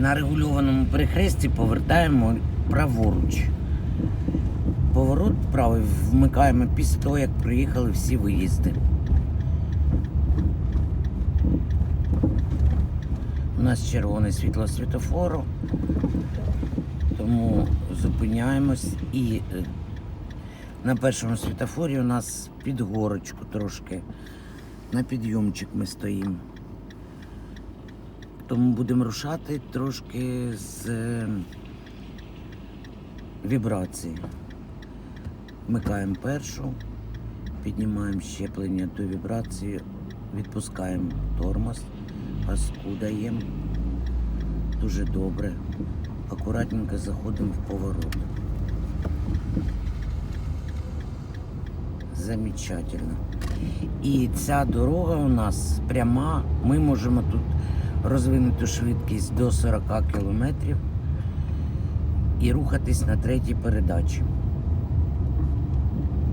На регульованому перехресті повертаємо праворуч. Поворот правий вмикаємо після того, як приїхали всі виїзди. У нас червоне світло світофору, тому зупиняємось і е, на першому світофорі у нас під горочку трошки. На підйомчик ми стоїмо. Тому будемо рушати трошки з е, вібрації. Вмикаємо першу, піднімаємо щеплення до вібрації, відпускаємо тормоз, газку даємо. Дуже добре. Акуратненько заходимо в поворот. Замечательно. І ця дорога у нас пряма. Ми можемо тут розвинути швидкість до 40 км і рухатись на третій передачі.